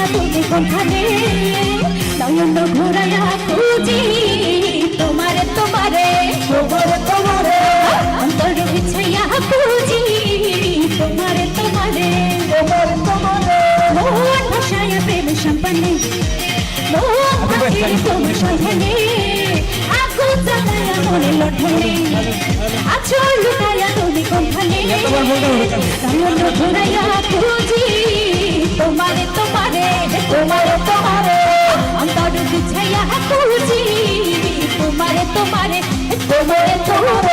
লোকায়া তুমি কোনখানে নয়ন ঘোরায়া খুঁজি তোমারে তোমারে তোমারে তোমারে। অন্তর বিছাইয়া খুঁজি তোমারে তোমারে। তোমারে তোমারে। মোহন ভাষায় প্রেম সম্পন্নে মোহন ভাষায় তোমার সন্ধানে আগুন জ্বালায়া মনে লঠনে আছো লুকায়া তুমি কোনখানে নয়ন ঘোরায়া খুঁজি তোমারে তোমারে তোমারে অন্তর বিছাইয়া তুলছি। তোমারে তোমারে তোমারে তোমারে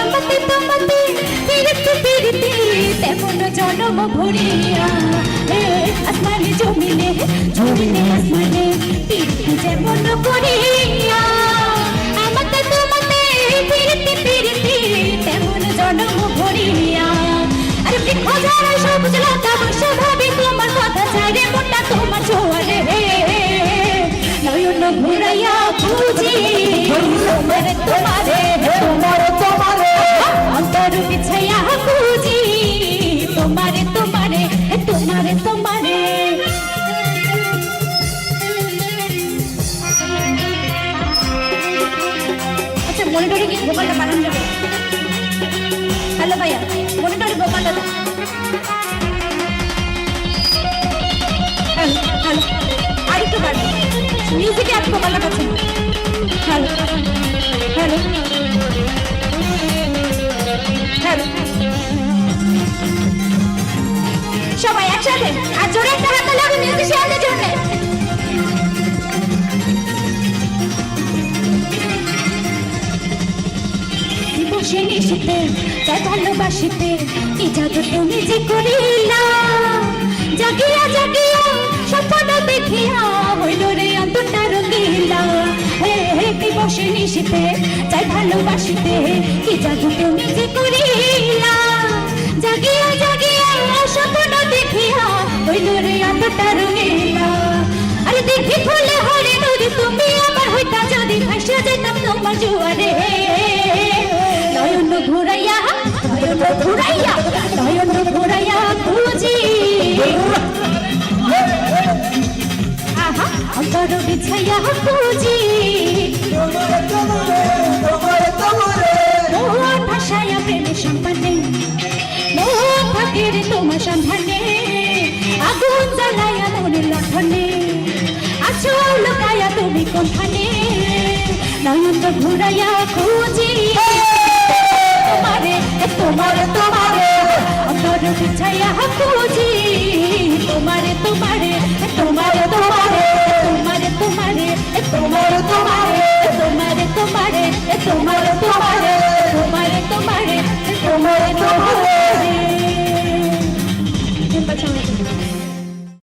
আমাতে তোমাতে ফিরতে ফিরতে তেমন জনম ভরিয়া এ আসমানে জমিনে জমিনে আসমানে ফিরতে যেমন করিয়া আমাতে তোমাতে ফিরতে ফিরতে তেমন জনম ভরিয়া আরে বৃক্ষ যারা সবুজ ঘুরাইয়া খুঁজি। তোমারে তোমারে তোমারে তোমারে অন্তর বিছাইয়া খুঁজি। তোমারে তোমারে তোমারে তোমারে। আচ্ছা মনিটরে কি ভোকালটা বানানো যাবে হ্যালো ভাইয়া মনিটরে ভোকালটা মিউজিকে ভোকালটা পাচ্ছে হ্যালো হ্যালো সবাই একসাথে, আর জোরে একটা হাত তাহলে আমি মিউজিশিয়ানদের বসে নিশিতে তাই ভালোবাসিতে কি জাদু তুমি যে করিলা। জাগিয়া জাগিয়া স্বপ্ন দেখিয়া হইল রে অন্তরটা রঙিলা। হে হে, কি বসে নিশিতে তাই ভালোবাসিতে, কি জাদু তুমি যে করিলা। জাগিয়া জাগিয়া স্বপ্ন দেখিয়া হইল রে অন্তরটা রঙিলা। আরে দেখি ফুলে হরে নদী, তুমি আমার হইতা যদি ভাসা যেতাম তোমার জুয়ারে। মোহন ভাষায় প্রেম মোহন ভাগের তোমার সন্ধানে আগুন জ্বালায়া মনে লঠনে আছো লুকায়া তুমি কোনখানে নয়ন ঘুরাইয়া খুঁজি তোমারে তোমারে তোমারে অন্তর বিছাইয়া খুঁজি